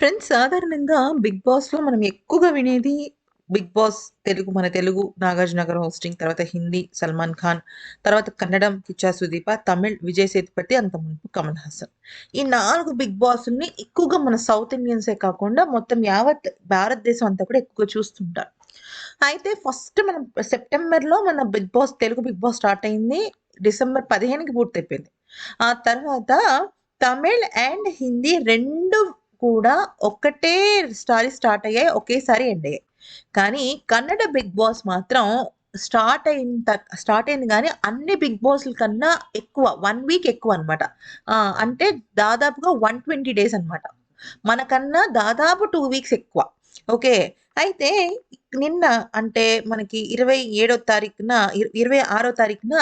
Friends సాధారణంగా 'big బాస్‌లో' మనం ఎక్కువగా వినేది 'బిగ్ బాస్' తెలుగు మన తెలుగు నాగార్జునగర్ హోస్టింగ్, తర్వాత హిందీ 'సల్మాన్ ఖాన్', తర్వాత కన్నడం 'కిచ్చా సుదీప', తమిళ్ 'విజయ్ సేతుపతి', అంత ముందు 'కమల్ హాసన్'. ఈ నాలుగు 'బిగ్ బాస్ని ఎక్కువగా మన సౌత్ ఇండియన్సే కాకుండా మొత్తం యావత్ భారతదేశం అంతా కూడా ఎక్కువగా చూస్తుంటారు. అయితే ఫస్ట్ మనం సెప్టెంబర్‌లో మన 'big boss' Telugu 'big boss' start అయింది. డిసెంబర్ 15కి పూర్తయిపోయింది. ఆ తర్వాత తమిళ్ అండ్ హిందీ రెండు కూడా ఒక్కటే స్టారీ స్టార్ట్ అయ్యాయి. ఒకేసారి ఎండ్ అయ్యాయి. కానీ కన్నడ 'బిగ్ బాస్' మాత్రం స్టార్ట్ అయిన స్టార్ట్ అయింది కానీ అన్ని 'బిగ్ బాస్'ల కన్నా ఎక్కువ వన్ వీక్ ఎక్కువ అనమాట అంటే దాదాపుగా 120 డేస్ అనమాట. మనకన్నా దాదాపు టూ వీక్స్ ఎక్కువ. ఓకే. అయితే నిన్న అంటే మనకి 27 తారీఖున ఇరవై ఆరో తారీఖున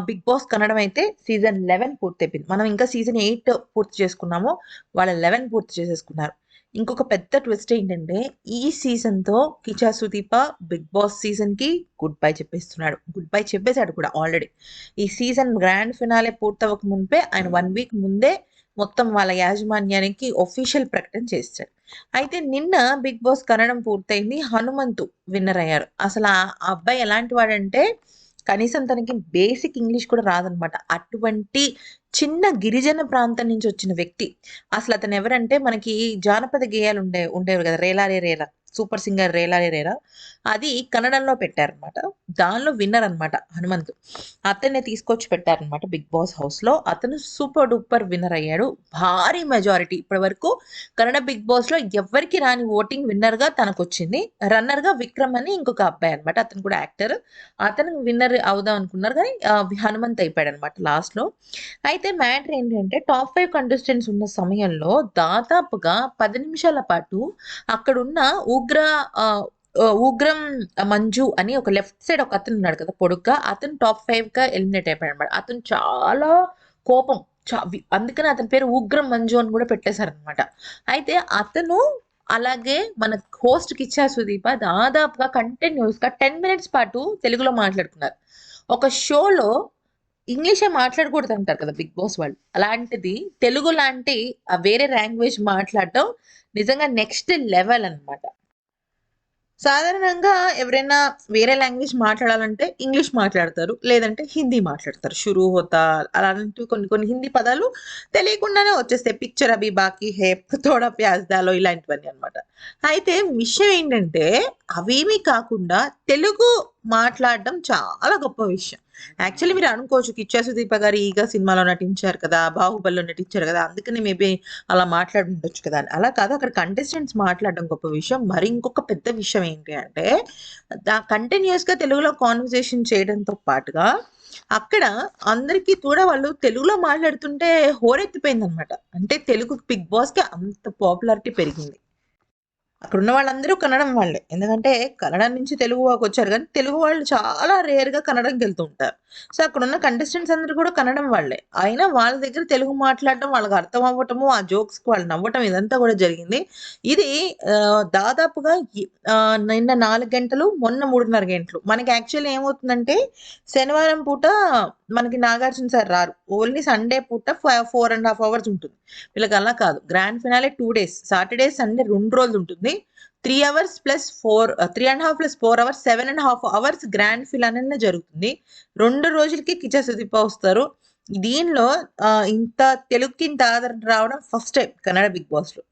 'బిగ్ బాస్' కన్నడం అయితే సీజన్ 11 పూర్తయిపోయింది. మనం ఇంకా సీజన్ ఎయిట్ పూర్తి చేసుకున్నాము. వాళ్ళు 11 పూర్తి చేసేసుకున్నారు. ఇంకొక పెద్ద ట్విస్ట్ ఏంటంటే ఈ సీజన్‌తో కిచా సుదీప' 'బిగ్ బాస్' సీజన్‌కి గుడ్ బై చెప్పేస్తున్నాడు. గుడ్ బై చెప్పేసాడు కూడా ఆల్రెడీ. ఈ సీజన్ గ్రాండ్ ఫినాలే పూర్తవ్వక మునిపే ఆయన వన్ వీక్ ముందే మొత్తం వాళ్ళ యాజమాన్యానికి ఆఫీషియల్ ప్రకటన చేశాడు అయితే నిన్న 'బిగ్ బాస్' కన్నడం పూర్తయింది. హనుమంతు విన్నర్ అయ్యారు. అసలు ఆ అబ్బాయి ఎలాంటి వాడంటే కనీసం తనకి బేసిక్ ఇంగ్లీష్ కూడా రాదనమాట. అటువంటి చిన్న గిరిజన ప్రాంతం నుంచి వచ్చిన వ్యక్తి. అసలు అతను ఎవరంటే మనకి జానపద గేయాలు ఉండే ఉండేవి కదా! 'రేలారే రేలా' సూపర్ సింగర్ రేలా రేరా అది కన్నడంలో పెట్టారనమాట. దానిలో విన్నర్ అనమాట హనుమంతు. అతన్ని తీసుకొచ్చి పెట్టారనమాట 'బిగ్ బాస్' హౌస్‌లో. అతను సూపర్ డూపర్ విన్నర్ అయ్యాడు. భారీ మెజారిటీ ఇప్పటి వరకు కన్నడ 'బిగ్ బాస్'లో ఎవరికి రాని ఓటింగ్ విన్నర్‌గా తనకొచ్చింది. రన్నర్‌గా విక్రమ్ అని ఇంకొక అబ్బాయి అనమాట. అతను కూడా యాక్టర్. అతను విన్నర్ అవుదాం అనుకున్నారు కానీ హనుమంత్ అయిపోయాడు అనమాట లాస్ట్‌లో. అయితే మ్యాటర్ ఏంటంటే టాప్ ఫైవ్ కంటెస్టెంట్స్ ఉన్న సమయంలో దాదాపుగా పది నిమిషాల పాటు అక్కడున్న ఊ ఉగ్ర ఉగ్రం మంజు అని ఒక లెఫ్ట్ సైడ్ ఒక అతను ఉన్నాడు కదా! పొడుగ్గా అతను టాప్ 5గా ఎలిమినేట్ అయిపోయాడనమాట. అతను చాలా కోపం. అందుకని అతని పేరు ఉగ్రం మంజు అని కూడా పెట్టేసారనమాట. అయితే అతను అలాగే మన హోస్ట్ 'కిచ్చా సుదీప' దాదాపుగా కంటిన్యూయస్‌గా 10 మినిట్స్ పాటు తెలుగులో మాట్లాడుకున్నారు. ఒక షోలో ఇంగ్లీషే మాట్లాడకూడదంటారు కదా! 'బిగ్ బాస్' వాళ్ళు. అలాంటిది తెలుగు లాంటి వేరే లాంగ్వేజ్ మాట్లాడటం నిజంగా నెక్స్ట్ లెవెల్ అనమాట. సాధారణంగా ఎవరైనా వేరే లాంగ్వేజ్ మాట్లాడాలంటే ఇంగ్లీష్ మాట్లాడతారు. లేదంటే హిందీ మాట్లాడతారు. 'షురూ హోతా' అలాంటివి కొన్ని కొన్ని హిందీ పదాలు తెలియకుండానే వచ్చేస్తాయి. 'పిక్చర్ అభి బాకీ హేప్ తోడా ప్యాజ్దాలో ఇలాంటివన్నీ అనమాట. అయితే విషయం ఏంటంటే అవేమీ కాకుండా తెలుగు మాట్లాడడం చాలా గొప్ప విషయం. యాక్చువల్లీ మీరు అనుకోవచ్చు 'కిచ్చా సుదీప' గారు ఈగా సినిమాలో నటించారు కదా! 'బాహుబలిలో' నటించారు కదా! అందుకని మేబీ అలా మాట్లాడి ఉండొచ్చు కదా! అని. అలా కాదు అక్కడ కంటెస్టెంట్స్ మాట్లాడడం గొప్ప విషయం. మరి ఇంకొక పెద్ద విషయం ఏంటి అంటే కంటిన్యూస్గా కంటిన్యూయస్‌గా తెలుగులో కాన్వర్జేషన్ చేయడంతో పాటుగా అక్కడ అందరికీ కూడా వాళ్ళు తెలుగులో మాట్లాడుతుంటే హోరెత్తిపోయింది అనమాట అంటే తెలుగు 'బిగ్ బాస్'కి అంత పాపులారిటీ పెరిగింది. అక్కడున్న వాళ్ళందరూ కన్నడం వాళ్ళే. ఎందుకంటే కన్నడ నుంచి తెలుగు వచ్చారు కానీ తెలుగు వాళ్ళు చాలా రేర్‌గా కన్నడంకెళ్తూ ఉంటారు. సో, అక్కడున్న కంటెస్టెంట్స్ అందరూ కూడా కన్నడం వాళ్ళే. అయినా వాళ్ళ దగ్గర తెలుగు మాట్లాడడం, వాళ్ళకి అర్థం అవ్వటము, ఆ జోక్స్‌కి వాళ్ళు నవ్వటం ఇదంతా కూడా జరిగింది. ఇది దాదాపుగా నిన్న నాలుగు గంటలు, మొన్న 3:30 గంటలు. మనకి యాక్చువల్లీ ఏమవుతుందంటే శనివారం పూట మనకి నాగార్జున సార్ రారు. ఓన్లీ సండే పూట ఫోర్ అండ్ హాఫ్ అవర్స్ ఉంటుంది. వీళ్ళకి అలా కాదు. Grand finale two days. Saturday, Sunday రెండు రోజులు ఉంటుంది. Three hours plus four three and half plus four hours seven and half hours grand ఫినాలేనే జరుగుతుంది. రెండు రోజులకి 'కిచ్చా సుదీప' వస్తారు. దీనిలో uh, ఇంత తెలుగుకి ఇంత ఆదరణ రావడం ఫస్ట్ టైం కన్నడ 'బిగ్ బాస్'లో'.